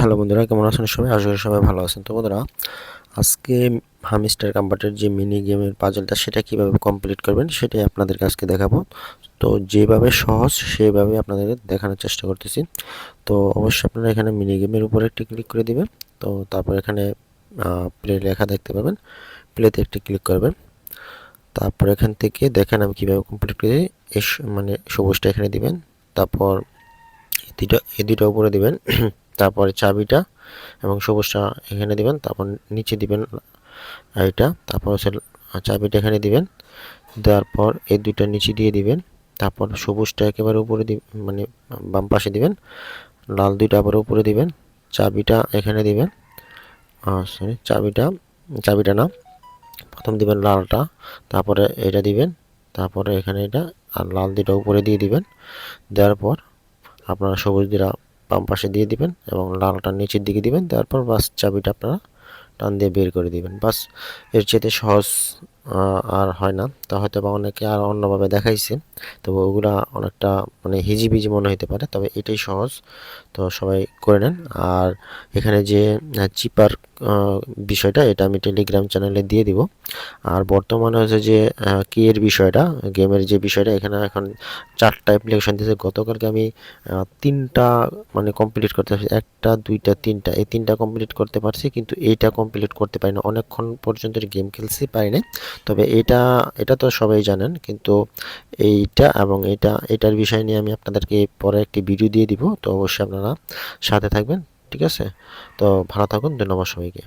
Hello বন্ধুরা, কেমন আছেন সবাই? আশা করি সবাই ভালো আছেন। তো বন্ধুরা, আজকে হামিস্টার কম্পার্টের যে মিনি গেমের পাজলটা সেটা কীভাবে কমপ্লিট করবেন, সেটাই আপনাদেরকে আজকে দেখাবো। তো যেভাবে সহজ, সেভাবে আপনাদেরকে দেখানোর চেষ্টা করতেছি। তো অবশ্যই আপনারা এখানে মিনি গেমের উপরে একটি ক্লিক করে দিবেন। তো তারপর এখানে প্লে লেখা দেখতে পাবেন। প্লেতে একটি ক্লিক করবেন। তারপর এখান থেকে দেখেন আমি কীভাবে কমপ্লিট করে মানে সবুজটা এখানে দিবেন। তারপর এই দুটো এই দুটো উপরে দিবেন। তারপরে চাবিটা এবং সবুজটা এখানে দিবেন, তারপর নিচে দিবেন এইটা তারপর হচ্ছে চাবিটা এখানে দিবেন, দেওয়ার পর এই দুইটা নিচে দিয়ে দিবেন, তারপর সবুজটা একেবারে উপরে মানে বাম পাশে দিবেন, লাল দুইটা আবার উপরে দিবেন, চাবিটা এখানে দিবেন সরি চাবিটা চাবিটা না, প্রথম দিবেন লালটা, তারপরে এটা দিবেন, তারপরে এখানে এটা আর লাল দুটা উপরে দিয়ে দিবেন, দেওয়ার পর আপনারা সবুজ দুটা বাম পাশে দিয়ে দিবেন এবং লালটা নিচের দিকে দিবেন তারপর বাস চাবিটা আপনারা টান দিয়ে বের করে দিবেন। বাসের চেয়ে সহজ আর হয় না। তা হয়তো বা অনেকে আর অন্যভাবে দেখাইছে। তো ওগুলা অনেকটা মানে হিজিবিজি মনে হতে পারে, তবে এটাই সহজ। তো সবাই করে নেন। আর এখানে যে চিপার বিষয়টা, এটা আমি টেলিগ্রাম চ্যানেলে দিয়ে দিব। আর বর্তমানে হচ্ছে যে কি এর বিষয়টা, গেমের যে বিষয়টা, এখানে এখন চারটা অ্যাপ্লিকেশন দিয়েছে গতকালকে আমি তিনটা মানে কমপ্লিট করতে পারছি। একটা, দুইটা, তিনটা। এই তিনটা কমপ্লিট করতে পারছি, কিন্তু এইটা কমপ্লিট করতে পারি না। অনেকক্ষণ পর্যন্ত গেম খেলছি, পারি না তবে এটা এটা তো সবাই জানেন, কিন্তু এইটা এবং এটা, এটার বিষয় নিয়ে আমি আপনাদেরকে পরে একটি ভিডিও দিয়ে দিব, তো অবশ্যই আপনারা সাথে থাকবেন, ঠিক আছে? তো ভালো থাকুন, ধন্যবাদ সবাইকে।